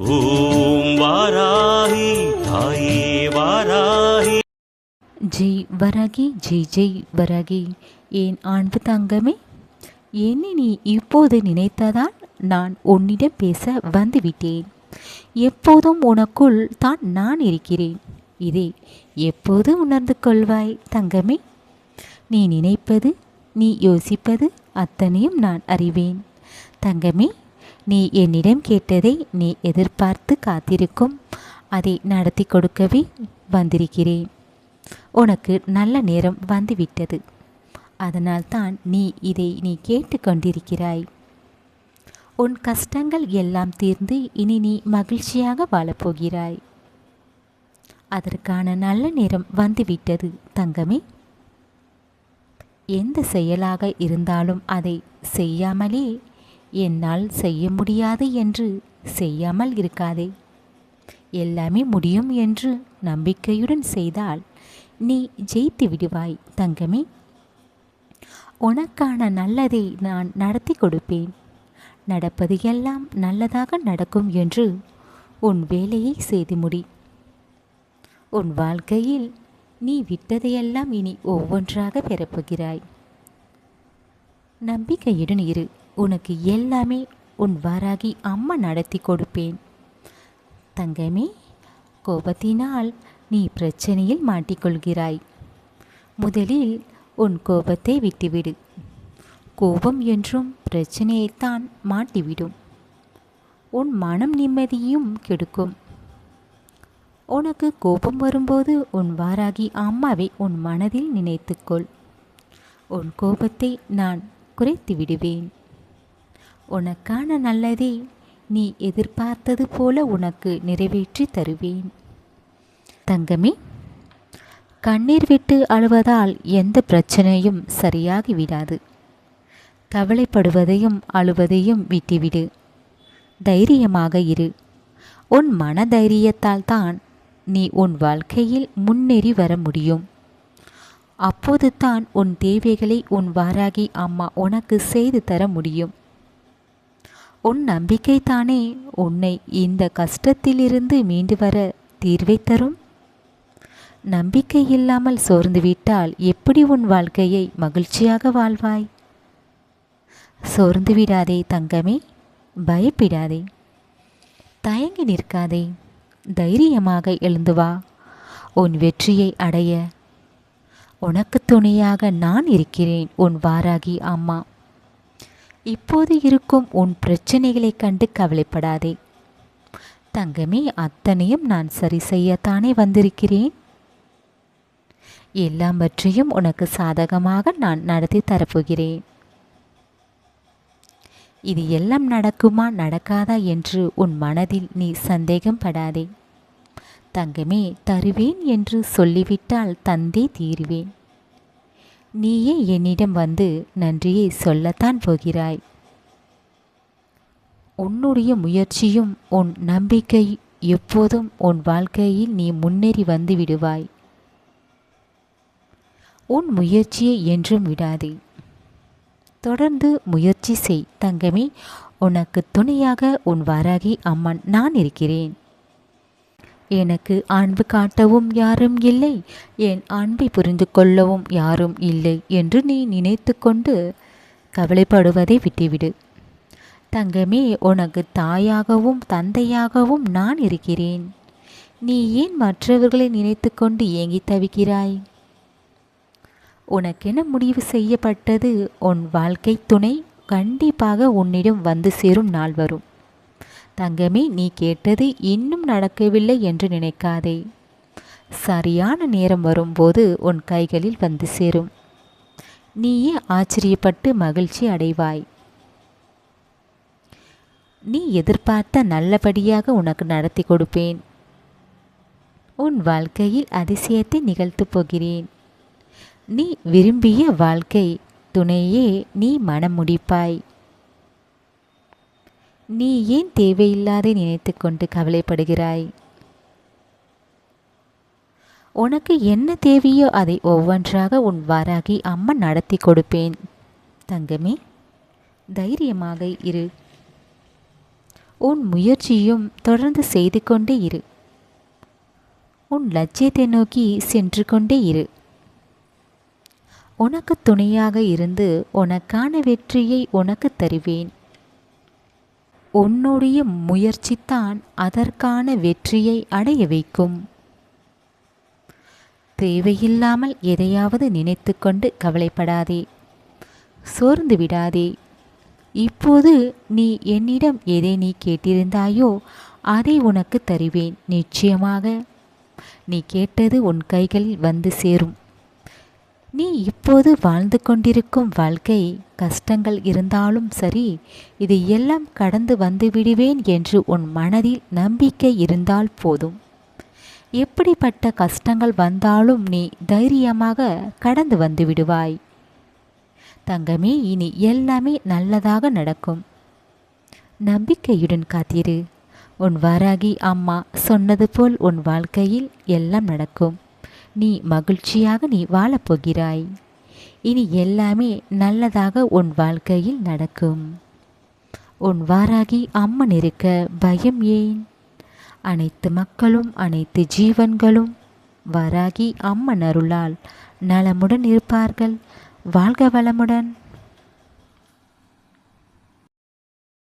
ஓம் வாராகி தாயே வாராகி. ஜெய் வரகி ஜெய் ஜெய் வரகி. ஏன் அன்பு தங்கமே? என்னை நீ இப்போது நினைத்ததால் நான் உன்னிடம் பேச வந்துவிட்டேன். எப்போதும் உனக்குள் தான் நான் இருக்கிறேன். இதை எப்போது உணர்ந்து கொள்வாய் தங்கமே? நீ நினைப்பது நீ யோசிப்பது அத்தனையும் நான் அறிவேன். தங்கமே நீ என்னிடம் கேட்டதை நீ எதிர்பார்த்து காத்திருக்கும். அதை நடத்தி கொடுக்கவே வந்திருக்கிறேன். உனக்கு நல்ல நேரம் வந்துவிட்டது. அதனால்தான் நீ இதை நீ கேட்டுக்கொண்டிருக்கிறாய் உன் கஷ்டங்கள் எல்லாம் தீர்ந்து இனி நீ மகிழ்ச்சியாக வாழப்போகிறாய். அதற்கான நல்ல நேரம் வந்துவிட்டது தங்கமே. எந்த செயலாக இருந்தாலும் அதை செய்யாமலே என்னால் செய்ய முடியாது என்று செய்யாமல் இருக்காதே. எல்லாமே முடியும் என்று நம்பிக்கையுடன் செய்தால் நீ ஜெயித்து விடுவாய் தங்கமே. உனக்கான நல்லதை நான் நடத்தி கொடுப்பேன். நடப்பது எல்லாம் நல்லதாக நடக்கும் என்று உன் வேலையை செய்து முடி. உன் வாழ்க்கையில் நீ விட்டதையெல்லாம் இனி ஒவ்வொன்றாக பெறப்போகிறாய். நம்பிக்கையுடன் இரு. உனக்கு எல்லாமே உன் வாராகி அம்மா நடத்தி கொடுப்பேன். தங்கமே கோபத்தினால் நீ பிரச்சனையில் மாட்டிக்கொள்கிறாய். முதலில் உன் கோபத்தை விட்டுவிடு. கோபம் என்றும் பிரச்சனையைத்தான் மாட்டிவிடும். உன் மனம் நிம்மதியும் கெடுக்கும். உனக்கு கோபம் வரும்போது உன் வாராகி அம்மாவை உன் மனதில் நினைத்துக்கொள். உன் கோபத்தை நான் குறைத்து விடுவேன் உனக்கான நல்லதை நீ எதிர்பார்த்தது போல உனக்கு நிறைவேற்றி தருவேன். தங்கமே கண்ணீர் விட்டு அழுவதால் எந்த பிரச்சனையும் சரியாகி விடாது. கவலைப்படுவதையும் அழுவதையும் விட்டுவிடு. தைரியமாக இரு. உன் மன தைரியத்தால் தான் நீ உன் வாழ்க்கையில் முன்னேறி வர முடியும். அப்போது தான் உன் தேவைகளை உன் வாராகி அம்மா உனக்கு செய்து தர முடியும். உன் நம்பிக்கை தானே உன்னை இந்த கஷ்டத்திலிருந்து மீண்டு வர தீர்வை தரும்? நம்பிக்கை இல்லாமல் சோர்ந்துவிட்டால் எப்படி உன் வாழ்க்கையை மகிழ்ச்சியாக வாழ்வாய்? சோர்ந்து விடாதே தங்கமே பயப்பிடாதே. தயங்கி நிற்காதே தைரியமாக எழுந்து வா. உன் வெற்றியை அடைய உனக்கு துணையாக நான் இருக்கிறேன் உன் வாராகி அம்மா. இப்போது இருக்கும் உன் பிரச்சனைகளை கண்டு கவலைப்படாதே. தங்கமே அத்தனையும் நான் சரி செய்யத்தானே வந்திருக்கிறேன்? எல்லாவற்றையும் உனக்கு சாதகமாக நான் நடத்தி தரப்போகிறேன். இது எல்லாம் நடக்குமா நடக்காதா என்று உன் மனதில் நீ சந்தேகம் படாதே. தங்கமே தருவேன் என்று சொல்லிவிட்டால் தந்தே தீருவேன். நீயே என்னிடம் வந்து நன்றியை சொல்லத்தான் போகிறாய். உன்னுடைய முயற்சியும் உன் நம்பிக்கை எப்போதும் உன் வாழ்க்கையில் நீ முன்னேறி வந்து விடுவாய். உன் முயற்சியை என்றும் விடாதே. தொடர்ந்து முயற்சி செய் தங்கமே. உனக்கு துணையாக உன் வாராகி அம்மன் நான் இருக்கிறேன். எனக்கு அன்பு காட்டவும் யாரும் இல்லை. என் அன்பை புரிந்து கொள்ளவும் யாரும் இல்லை என்று நீ நினைத்து கொண்டு கவலைப்படுவதை விட்டுவிடு. தங்கமே உனக்கு தாயாகவும் தந்தையாகவும் நான் இருக்கிறேன். நீ ஏன் மற்றவர்களை நினைத்து கொண்டு ஏங்கி தவிக்கிறாய்? உனக்கென முடிவு செய்யப்பட்டது உன் வாழ்க்கை துணை. கண்டிப்பாக உன்னிடம் வந்து சேரும் நாள் வரும். தங்கமே நீ கேட்டது இன்னும் நடக்கவில்லை என்று நினைக்காதே. சரியான நேரம் வரும்போது உன் கைகளில் வந்து சேரும். நீயே ஆச்சரியப்பட்டு மகிழ்ச்சி அடைவாய். நீ எதிர்பார்த்த நல்லபடியாக உனக்கு நடத்தி கொடுப்பேன். உன் வாழ்க்கையில் அதிசயத்தை நிகழ்த்தப் போகிறேன். நீ விரும்பிய வாழ்க்கை துணையே நீ மனம் முடிப்பாய். நீ ஏன் தேவையில்லாத நினைத்து கொண்டு கவலைப்படுகிறாய்? உனக்கு என்ன தேவையோ அதை ஒவ்வொன்றாக உன் வாராகி அம்மா நடத்தி கொடுப்பேன். தங்கமே தைரியமாக இரு. உன் முயற்சியும் தொடர்ந்து செய்து கொண்டே இரு. உன் லட்சியத்தை நோக்கி சென்று கொண்டே இரு. உனக்கு துணையாக இருந்து உனக்கான வெற்றியை உனக்கு தருவேன். உன்னுடைய முயற்சித்தான் அதற்கான வெற்றியை அடைய வைக்கும். தேவையில்லாமல் எதையாவது நினைத்து கொண்டு கவலைப்படாதே. சோர்ந்து விடாதே. இப்போது நீ என்னிடம் எதை நீ கேட்டிருந்தாயோ அதை உனக்கு தருவேன் நிச்சயமாக. நீ கேட்டது உன் கைகளில் வந்து சேரும். நீ இப்போது வாழ்ந்து கொண்டிருக்கும் வாழ்க்கை கஷ்டங்கள் இருந்தாலும் சரி இது எல்லாம் கடந்து வந்து விடுவேன் என்று உன் மனதில் நம்பிக்கை இருந்தால் போதும். எப்படிப்பட்ட கஷ்டங்கள் வந்தாலும் நீ தைரியமாக கடந்து வந்து விடுவாய். தங்கமே இனி எல்லாமே நல்லதாக நடக்கும். நம்பிக்கையுடன் காத்திரு. உன் வாராகி அம்மா சொன்னது போல் உன் வாழ்க்கையில் எல்லாம் நடக்கும். நீ மகிழ்ச்சியாக நீ வாழப்போகிறாய். இனி எல்லாமே நல்லதாக உன் வாழ்க்கையில் நடக்கும். உன் வாராகி அம்மன் இருக்க பயம் ஏன்? அனைத்து மக்களும் அனைத்து ஜீவன்களும் வாராகி அம்மன் அருளால் நலமுடன் இருப்பார்கள். வாழ்க வளமுடன்.